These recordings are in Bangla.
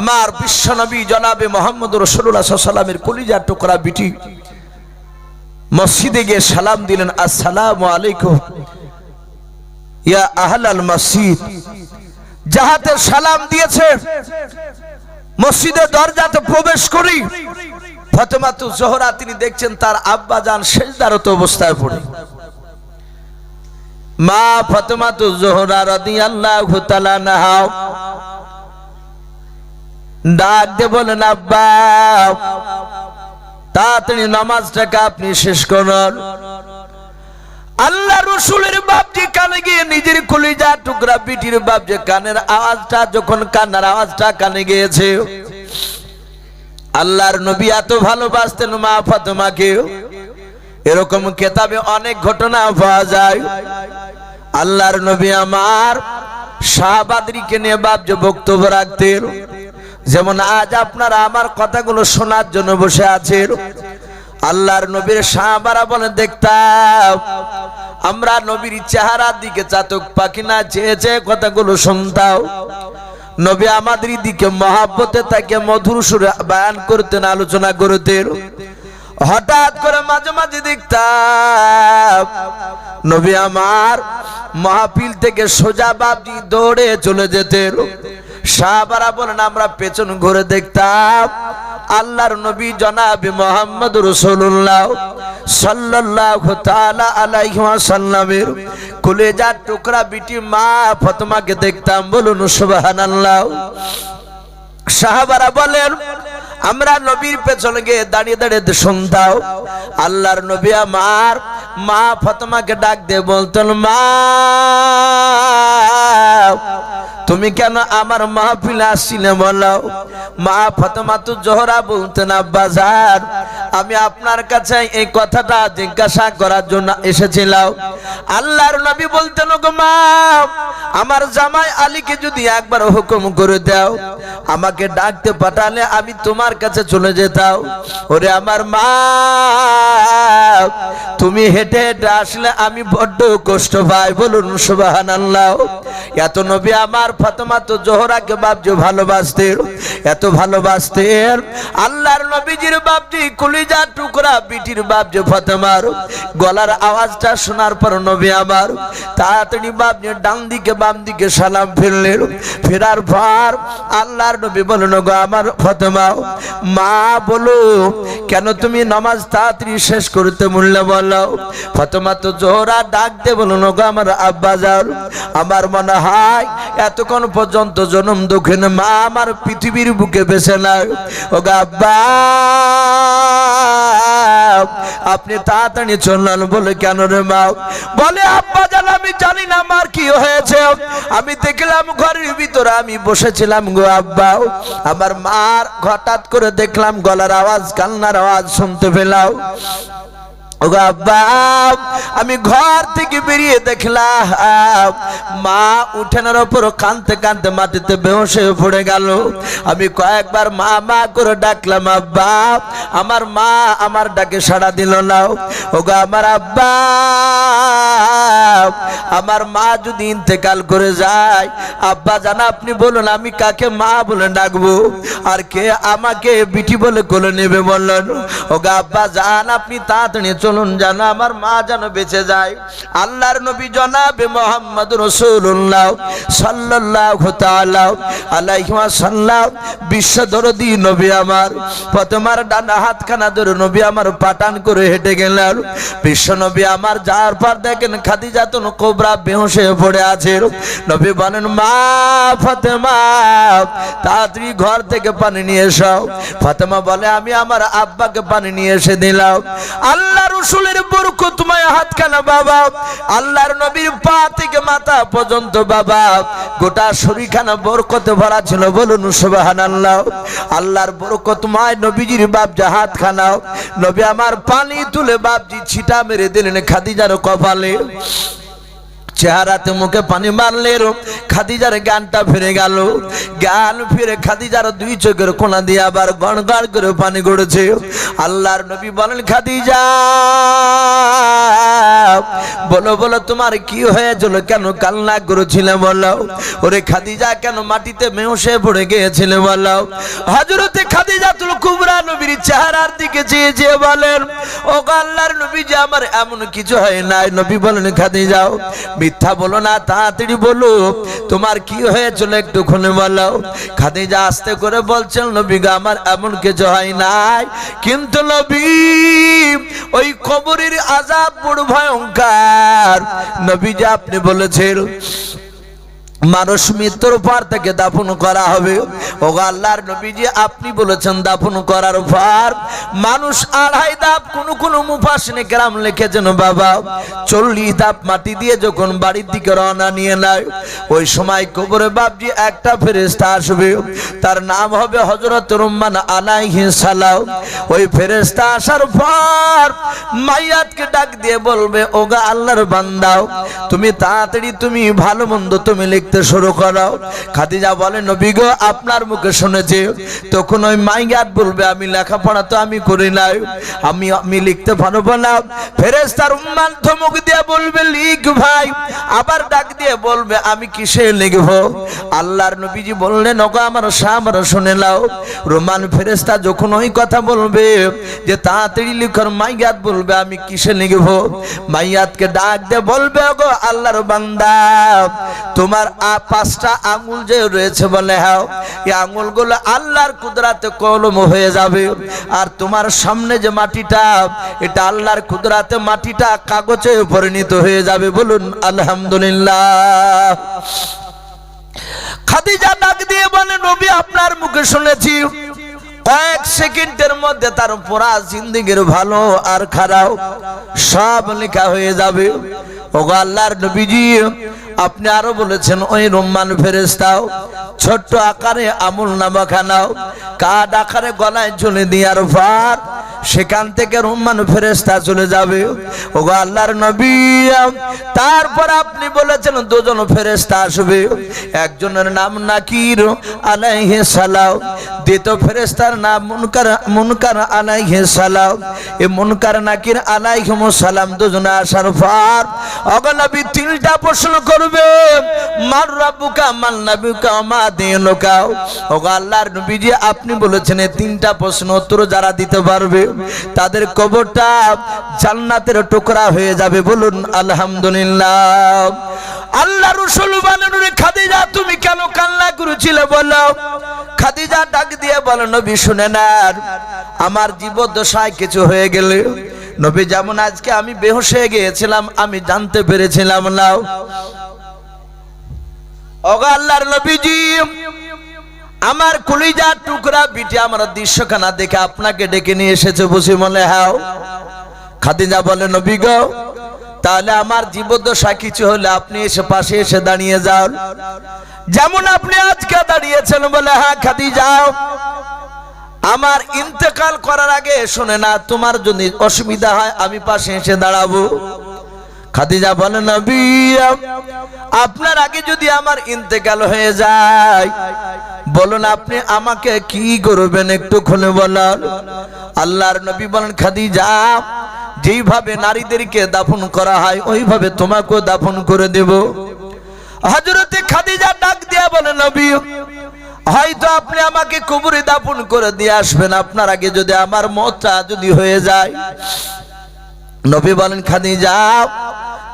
আমার বিশ্বনবী জনাবে মোহাম্মদ রসুল্লাহ কলিজার টুকরা বিটি মসজিদে গিয়ে সালাম দিলেন, আসসালামু আলাইকুম ইয়া আহলাল মসজিদ। যাহাতে সালাম দিয়েছে, মসজিদের দরজাতে প্রবেশ করি। ফতেমাতু জোহরা তিনি দেখছেন তার আব্বা যান শেষদারত অবস্থায় পড়ে। মা ফতেমাতু জোহরা রাদিয়াল্লাহু তাআলা নাহাও ডাক দিয়ে বলেন, আব্বা। তাড়াতাড়ি নামাজটাকে আপনি শেষ করুন। আল্লাহ রসুলের বাপজি কানে গিয়ে নিজের কলিজা টুকরা পিঠির বাপজি কানের আওয়াজটা, যখন কান্নার আওয়াজটা কানে গিয়েছে। আল্লাহর নবী এত ভালোবাসতেন মা ফাতেমাকে। এরকম কেতাবে অনেক ঘটনা পাওয়া যায়। আল্লাহর নবী আমার শাহবাদরিকে নিয়ে বাপজি বক্তব্য রাখতেন। যেমন আজ আপনারা আমার কথাগুলো শোনার জন্য বসে আছেন। আল্লাহর নবীর সাহাবারা বলে, দেখতাম, আমরা নবীর চেহারার দিকে চাতক পাখি না চেয়ে চেয়ে কথাগুলো শুনতাম। নবী আমাদের দিকে মহাব্বতে তাকে মধুর সুরে বায়ান করতেন, আলোচনা করতেন। হঠাৎ করে মাঝে মাঝে দেখতাম, নবী আমার মাহফিল থেকে সোজা বাবজি দৌড়ে চলে যেতেন। সাহাবারা বলেন, আমরা পেছন ঘুরে দেখতাম আল্লাহর নবী জনাবি মোহাম্মদ রসুল্লাহ সাল্লাল্লাহু তাআলা আলাইহি ওয়াসাল্লামের কলেজার টুকরা বিটি মা ফাতেমাকে দেখতাম। বলুন, সুবহানাল্লাহ। সাহাবারা বলেন, আমরা নবীর পেছনে গিয়ে দাঁড়িয়ে দাঁড়িয়ে শুনতাম আল্লাহর নবী আমার মা ফাতেমাকে ডাক দিয়ে বলতেন, মা তুমি কেন আমার মাহফিলে আসছিলে বলো? মা ফাতেমা তো জোহরা বলতেন আব্বাজান আমি আপনার কাছে এই কথাটা জিজ্ঞাসা করার জন্য এসেছিলাম। আল্লাহর নবী বলতেন গো মা, আমার জামাই আলীকে যদি একবার হুকুম করে দাও, আমাকে ডাকতে পাঠালে আমি তোমার কাছে চলে যেতাম। ওরে আমার মা, তুমি হেঁটে হেঁটে আসলে আমি বড্ড কষ্ট পাই, বলুন সুবাহান আল্লাহ এত নবী আমার ফাতেমা তো জোহরাকে বাপজি ভালোবাসতেন এত ভালোবাসতেন। আল্লাহর নবীজির বাপজি কলিজা টুকরা, বিটির বাপজি ফাতেমার। গলার আওয়াজটা শোনার পর নবী আমার, তাড়াতাড়ি বাপজি ডান দিকে বাম দিকে সালাম ফিরলেন ফেরার পর আল্লাহর নবী বলেন গো আমার ফাতেমা, মা বলো, কেন তুমি নামাজ তাড়াতাড়ি শেষ করতে মূল্য বলো ফাতেমা তো জোহরা ডাক দে বলো গো আমার আব্বা যাও আমার মনে হয়, এতক্ষণ পর্যন্ত জনম দক্ষিণ মা আমার পৃথিবীর বুকে বেছে নাই ও গো আব্বা, আপনি তাড়াতাড়ি চললেন বলে কেন রে মা? বলে, আব্বা জান আমি জানি না আমার কি হয়েছে। আমি দেখলাম ঘরের ভিতরে আমি বসেছিলাম গো আব্বা। আমার মার হঠাৎ করে দেখলাম, গলার আওয়াজ, কান্নার আওয়াজ শুনতে পেলাম। আমি ঘর থেকে বেরিয়ে দেখলাম, মা উঠেনের ওপর কানতে কানতে মাটিতে বেহসে পড়ে গেল। আমি কয়েকবার মা মা করে ডাকলাম, আব্বা, আমার মা আমার ডাকে সাড়া দিল না। ওগো আমার আব্বা, আমার মা যদি ইন্তেকাল করে যায়, আব্বা জানা, আপনি বলুন, আমি কাকে মা বলে ডাকবো? আর কে আমাকে বিটি বলে কোলে নেবে বললেন। ওগো আব্বা জান, আপনি তাড়াতাড়ি চলুন যেন আমার মা যেন বেঁচে যায়। আল্লাহর নবী জনাবে মোহাম্মদ রসুল্লাহ সাল্লাল্লাহু তাআলা আলাইহি ওয়াসাল্লাম, বিশ্ব দরদি নবী আমার প্রথমার ডানা হাতখানা ধরে নবী আমার পাটান করে হেঁটে গেলেন। বিশ্ব নবী আমার যার পর দেখেন খাদিজা তো কোবরা বেহসে পড়ে আছে। নবী বলেন, মা ফাতেমা, তাড়াতাড়ি ঘর থেকে পানি নিয়ে এসো। ফাতেমা বলে, আমি আমার আব্বাকে পানি নিয়ে এসে দিলাম। আল্লাহ রসুলের বরকতময় হাতখানা, বাবা। আল্লাহর নবীর পা থেকে মাথা পর্যন্ত, বাবা। গোটা শরীরখানা বরকতে ভরা ছিল, বলুন সুবাহান আল্লাহ আল্লাহর বরকতময় নবীজির বাপজা হাতখানা। নবী আমার পানি তুলে বাপজি ছিটা মেরে দিলেন খাদিজার কপালে। চেহারাতে মুখে পানি মারলে খাদিজার গানটা ফিরে গেল। গান ফিরে খাদিজার দুই চোখের কোনা দিয়ে আবার গড় করে পানি গড়েছে। আল্লাহর নবী বলেন, খাদিজা বলো বলো, তোমার কি হয়েছিল? কেন কান্না করেছিলে বলো? ওরে খাদিজা, কেন মাটিতে মেহসে পড়ে গিয়েছিলে বলো? হজরতে খাদিজা তুল কুবরা নবীর চেহারার দিকে চেয়ে চেয়ে বলেন, ও আল্লাহর নবী যে আমার এমন কিছু হয় নাই। নবী বলেন খাদিজাও মিথ্যা বলো না, তাড়াতাড়ি বলো। তোমার কি হয়েছিল একটু খুলে বলো? খাদিজা আস্তে করে বলছেন, নবী গো, আমার এমন কিছু হয় নাই। কিন্তু নবী কবরের আজাব বড় ভয়ঙ্কর। নবী যে আপনি বলেছেন মানুষ মৃত্যুর পর থেকে দাফন করা হবে। ও আল্লাহর নবীজি, আপনি বলেছেন দাফন করার পর মানুষ আড়াই ধাপ কোন কোন মুফাসনে গ্রাম লিখেছেন বাবা, চল্লিশ ধাপ মাটি দিয়ে যখন বাড়ির দিকে রওনা নিয়ে নেয় ওই সময় কবরে বাপজি একটা ফেরেস্তা আসবে। তার নাম হবে হজরত রুম্মান আলাইহি সালাম। ওই ফেরেস্তা আসার পর মাইয়াতকে ডাক দিয়ে বলবে, ওগা আল্লাহর বান্দাও তুমি তাড়াতাড়ি তুমি ভালো মন্দ তুমি লিখতে শুরু করো। খাদিজা বলে, নবী গো, আপনার মুখে শুনেছি। তখন ওই মাইয়াত বলবে, আমি লেখাপড়া তো আমি করি নাই। আমি আমি লিখতে পারব না। ফেরেস্তার উম্মান ধমক দিয়ে বলবে, লিখ ভাই। আবার ডাক দিয়ে বলবে, আমি কিসে লিখব? আল্লাহর নবীজি বললেন, ওগো, আমার সামনে শুনে নাও। রোমান ফেরেস্তা যখন ওই কথা বলবে, যে তাড়াতাড়ি লিখর মাইয়াত বলবে, আমি কিসে লিখব? মাইয়াতকে ডাক দিয়ে বলবে, ওগো, আল্লাহর বান্দা, তোমার পাঁচটা আঙ্গুল যে রয়েছে বলে হ্যাঁ এই আঙ্গুলগুলো আল্লাহর কুদরাতে কলম হয়ে যাবে। আর তোমার সামনে যে মাটিটা, এটা আল্লাহর কুদরাতে মাটিটা কাগজে পরিণত হয়ে যাবে বলুন, আলহামদুলিল্লাহ। খাদিজা ডাক দিয়ে বলে, নবী, আপনার মুখে শুনেছি। কয়েক সেকেন্ডের মধ্যে তার পুরা জিন্দিগির ভালো আর খারাপ সব লেখা হয়ে যাবে। ওগো আল্লাহর নবীজি আপনি আরও বলেছেন, ওই রোমান ফেরেস্তাও ছোট্ট আকারে আমুল নামা খানাও কাঠ আকারে গলায় চলে দেওয়ার পর সেখান থেকে রোমান ফেরেস্তা চলে যাবে। ওগো আল্লাহর নবী, তারপর আপনি বলেছেন, দুজন ফেরেস্তা আসবে। একজনের নাম নাকির আলাইহে সালাম, দ্বিতীয় ফেরেস্তার নাম মুনকার মুনকার আলাইহে সালাও এ মুনকার, নাকির আলাইহিম সালাম, দুজনে আসার পর অগনবী তিনটা প্রশ্ন করবে। মার রাব্বুকা মান নাবিকা মা দিনুকা। ওগো আল্লাহর নবীজি, আপনি বলেছেন তিনটা প্রশ্ন উত্তর যারা দিতে পারবে, তাদের কবরটা জান্নাতের টুকরা হয়ে যাবে। বলুন, আলহামদুলিল্লাহ। আল্লাহ রসুল বলেন রে খাদিজা, তুমি কেন কান্না করেছিলে বলো? খাদিজা ডাক দিয়ে বলো, নবী, শুনে না আমার জীবদ্দশায় কিছু হয়ে গেলে। নবী, যেমন আজকে আমি বেহোশ হয়ে গিয়েছিলাম, আমি জানতে পেরেছিলাম না। আল্লাহর নবীজি, আমার কলিজা টুকরা বিটি আমার দৃশ্যখানা দেখে আপনাকে ডেকে নিয়ে এসেছে বসে মনে হাও খাদিজা বলে, নবী গো, তাহলে আমার জীবদ্দশা কিছু হলে আপনি এসে পাশে এসে দাঁড়িয়ে যান। যেমন আপনি আজকে দাঁড়িয়েছেন বলে হ্যাঁ খাদি যাও আমার ইন্তেকাল করার আগে শুনে না, তোমার যদি অসুবিধা হয় আমি পাশে এসে দাঁড়াবো। খাদিজা বলে, নবী, আপনার আগে যদি আমার ইন্তেকাল হয়ে যায়, বলুন আপনি আমাকে কি করবেন একটু খুলে বলার আল্লাহর নবী বলেন, খাদিজা, যেইভাবে নারীদেরকে দাফন করা হয়, ওইভাবে তোমাকেও দাফন করে দেব। হজরতে খাদিজা ডাক দিয়া বলে, নবী, হয়তো আপনি আমাকে কবরে দাফন করে দিয়ে আসবেন। আপনার আগে যদি আমার মতটা যদি হয়ে যায় নবী বলেন, খাদিজা,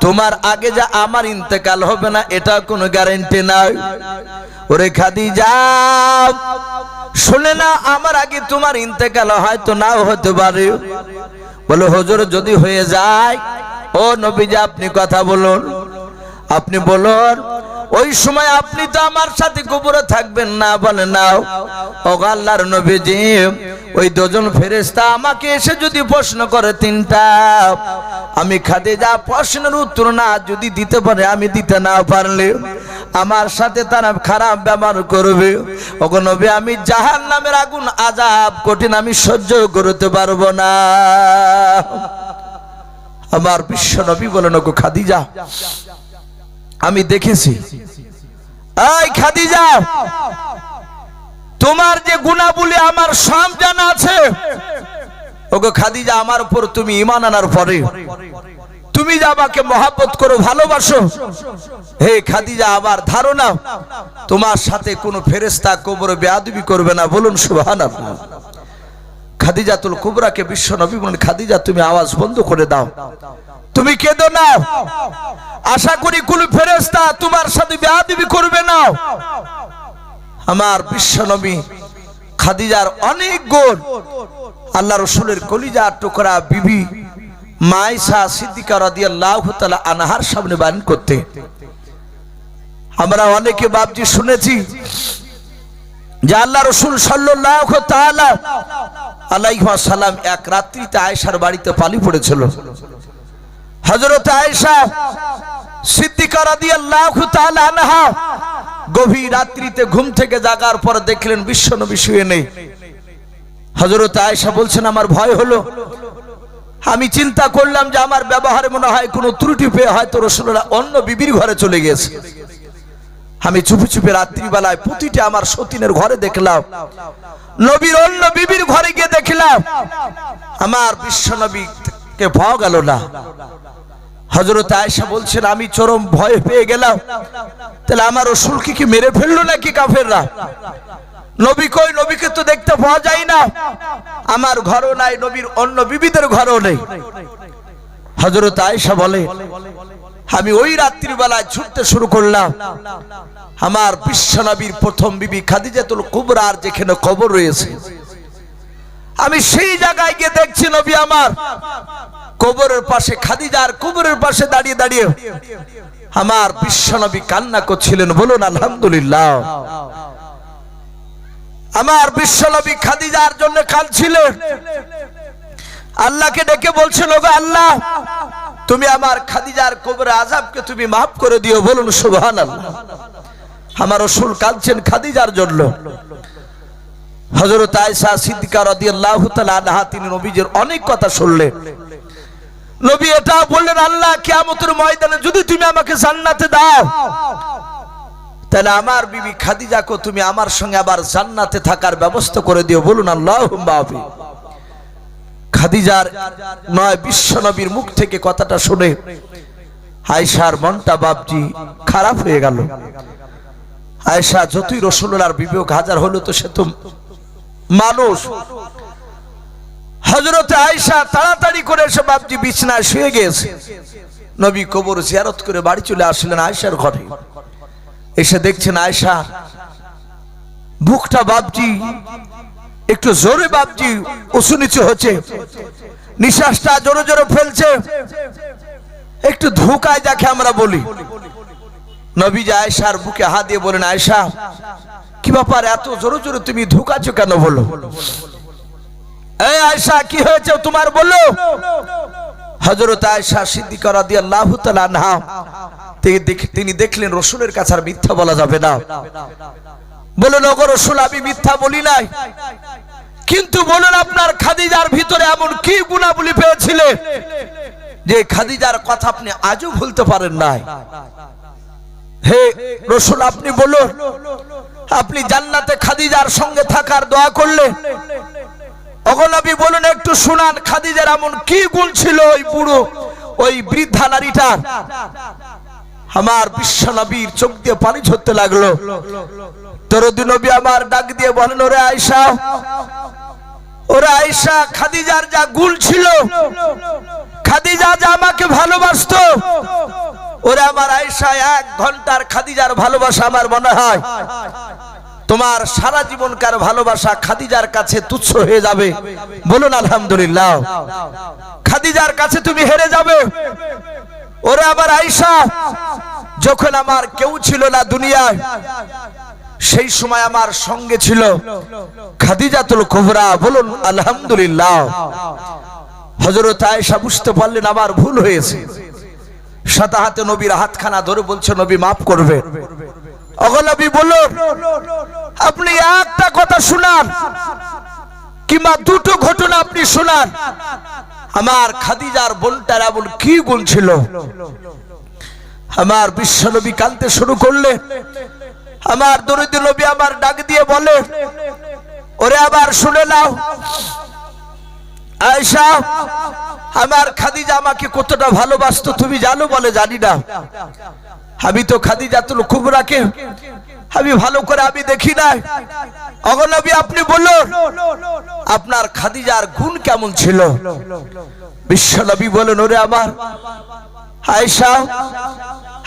তোমার আগে যা আমার ইন্তেকাল হবে না, এটা কোনো গ্যারেন্টি নাই। ওরে খাদিজা, শুনে না, আমার আগে তোমার ইন্তেকাল হয়তো নাও হতে পারে। বলে, হজুর, যদি হয়ে যায়, ও নবীজা, আপনি কথা বলুন। আপনি বলুন, ওই সময় আপনি তো আমার সাথে কবরে থাকবেন না, বলে, নাও। ও আল্লাহর নবীজি ওই দুজন ফেরেস্তা আমাকে এসে যদি প্রশ্ন করে তিনটা, আমি খাদে যা প্রশ্নের উত্তর না যদি দিতে পারে, আমি দিতে না পারলে আমার সাথে তারা খারাপ ব্যবহার করবে। নবী, আমি জাহান নামের আগুন আজাব কঠিন আমি সহ্য করতে পারব না। আমার বিশ্ব নবী বলেন, ওগো খাদিজা, আমি দেখেছি। এই খাদিজা তোমার যে গুণাবলী আমার সব জানা আছে, ওগো খাদিজা, আমার উপর তুমি ইমান আনার পরে তুমি যে আমাকে মহাব্বত করো, ভালোবাসো, হে খাদিজা, আমার ধারণা তোমার সাথে কোনো ফেরেস্তা কোবরে বেয়াদবি করবে না, বলুন সুবহানাল্লাহ। খাদিজাতুল কুবরাকে বিশ্ব নবী বলেন, খাদিজা, তুমি আওয়াজ বন্ধ করে দাও। তুমি কেঁদো না। আশা করি কোন ফেরেস্তা তোমার সাথে বেয়াদবি করবে না। আমার বিশ্ব নবী খাদিজার অনেক গুণ আল্লাহ রসুলের কলিজা টুকরা বিবি মাইসা সিদ্দিকা সামনে বান করতে। আমরা অনেকে বাবজি শুনেছি যে আল্লাহ রসুল সাল্লাল্লাহু তাআলা এক রাত্রিতে আয়েশার বাড়িতে পালি পড়েছিল। হযরত আয়েশা সিদ্দিকা রাদিয়াল্লাহু তাআলা আনহা গভীর রাত্রিতে ঘুম থেকে জাগার পর দেখলেন বিশ্বনবী শুয়ে নেই। হজরত আয়েশা বলছেন, আমার ভয় হলো। আমি চিন্তা করলাম যে আমার ব্যবহারে মনে হয় কোনো ত্রুটি পেয়ে হয়তো রসুল্লাহ অন্য বিবির ঘরে চলে গেছে আমি চুপি চুপি রাত্রিবেলায় প্রতিটি আমার সতীনের ঘরে দেখলাম। নবীর অন্য বিবির ঘরে গিয়ে দেখলাম। আমার বিশ্ব নবীকে পাওয়া গেল না। হজরত আয়েশা বলছেন, আমি চরম ভয় পেয়ে গেলাম। তাহলে আমার রসুলকে কি মেরে ফেলল নাকি কাফেররা? নবী কই, নবীকে তো দেখতে পাওয়া যায় না। আমার ঘরও নাই, নবীর অন্য বিবিদের ঘরও নেই। হজরত আয়েশা বলে, আমি ওই রাত্রিবেলায় ছুটতে শুরু করলাম। আমার বিশ্বনবীর প্রথম বিবি খাদিজাতুল কুবরার যেখানে কবর রয়েছে। আমি সেই জায়গায় গিয়ে দেখছি নবী আমার কবরের পাশে খাদিজার কবরের পাশে দাঁড়িয়ে দাঁড়িয়ে আমার বিশ্বনবী কান্না করছিলেন, বলুন আলহামদুলিল্লাহ। আমার বিশ্বনবী খাদিজার জন্য কাঁদছিলেন আল্লাহকে ডেকে বলছেন ওগো আল্লাহ, তুমি আমার খাদিজার কবরে আজাবকে তুমি মাফ করে দিও, বলুন সুবহান আল্লাহ আমার রসুল কাঁদছেন খাদিজার জন্য। হজরত আয়সা সিদ্দিকা তাআলা আনহা, তিনি নবীজির অনেক কথা শুনলেন। নবী এটা বললেন, আল্লাহ কিয়ামতের ময়দানে যদি তুমি আমাকে জান্নাতে দাও, তাহলে আমার বিবি খাদিজাকে তুমি আমার সঙ্গে আবার জান্নাতে থাকার ব্যবস্থা করে দিও। বলুন আমিন খাদিজার নয়, বিশ্ব নবীর মুখ থেকে কথাটা শুনে আয়সার মনটা বাপজি খারাপ হয়ে গেল। আয়সা যতই রসুল্লার বিবেক হাজার হলো তো সে তো মানুষ। হজরতে আয়সা তাড়াতাড়ি করে এসে বাপজি বিছনায় শুয়ে গেছে। নবী কবর জিয়ারত করে বাড়ি চলে আসলেন আয়সার ঘরে। এসে দেখছেন আয়সা বুকটা বাপজি একটু জোরে বাপজি উঁচু নিচু হচ্ছে, নিঃশ্বাসটা জোরে জোরে ফেলছে, একটু ধোকায় যাকে আমরা বলি। নবী যে আয়সার বুকে হাত দিয়ে বলেন আয়সা কি ব্যাপার, এত জোরে জোরে তুমি ধোকাছো কেন বলো? এই আয়সা কি হয়েছে? তোমার বলো হজরত আয়সা সিদ্দিকা তাআলা আনহা, তিনি দেখ- তিনি দেখলেন রসুলের কাছে আর মিথ্যা বলা যাবে না। বলুন ওগো রসুল, আমি মিথ্যা বলি নাই। কিন্তু বলুন আপনার খাদিজার ভিতরে এমন কি গুণাবলী পেয়েছিলেন যে খাদিজার কথা আপনি আজও ভুলতে পারেন নাই? হে রসুল, আপনি বলুন, আপনি জান্নাতে খাদিজার সঙ্গে থাকার দোয়া করলেন অগনবী বলুন একটু শুনান, খাদিজার এমন কি গুণ ছিল ওই বুড়ো, ওই বৃদ্ধা নারীটার? আমার বিশ্ব নবীর চোখ দিয়ে পানি ঝরতে লাগল। তরদি নবী আমার ডাক দিয়ে বলেন ওরে আয়সা ওরে আয়সা খাদিজার যা গুণ ছিল, খাদিজা যা আমাকে ভালোবাসতো, ওরে আমার আয়সা এক ঘণ্টার খাদিজার ভালোবাসা আমার মনে হয়। তোমার সারা জীবনকার ভালোবাসা খাদিজার কাছে তুচ্ছ হয়ে যাবে। বলুন, আলহামদুলিল্লাহ। খাদিজার কাছে তুমি হেরে যাবে। ওরে আবার আয়সা যখন আমার কেউ ছিল না দুনিয়ায়, সেই সময় আমার সঙ্গে ছিল খাদিজাতুল কুবরা। বলুন, আলহামদুলিল্লাহ। হযরত আয়েশা বুঝতে পারলেন আমার ভুল হয়েছে। সাথে হাতে নবীর হাতখানা ধরে বলছে, নবী, মাফ করবে। অগনবী বলুন আপনি একটা কথা শুনান, কিংবা দুটো ঘটনা আপনি শোনান। আমার খাদিজার বোনটার এমন কি গুণ ছিল? আমার বিশ্বনবী কানতে শুরু করলে, আমার দরিদ্র নবী আমার ডাক দিয়ে বলে, ওরে আবার শুনে নাও আয়সা আমার খাদিজা আমাকে কতটা ভালোবাসতো, তুমি জানো বলে জানি না। আমি তো খাদিজা তুল কুবরাকে, আমি ভালো করে আমি দেখি নাই। অগনবী আপনি বলুন, আপনার খাদিজার গুণ কেমন ছিল? বিশ্বনবী বলেন, ওরে আমার। আয়সা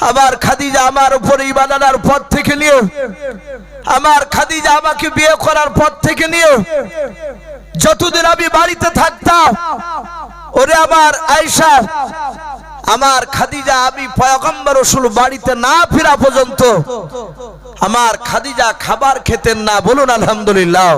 আমার খাদিজা আমার উপরে ইমান আনার পর থেকে নিয়ে, আমার খাদিজা আমাকে বিয়ে করার পর থেকে নিয়ে, যতদিন আমি বাড়িতে থাকতাম, ওরে আমার আয়সা আমার খাদিজা, আমি পয়গম্বর রসুল বাড়িতে না ফেরা পর্যন্ত আমার খাদিজা খাবার খেতেন না, বলুন আলহামদুলিল্লাহ।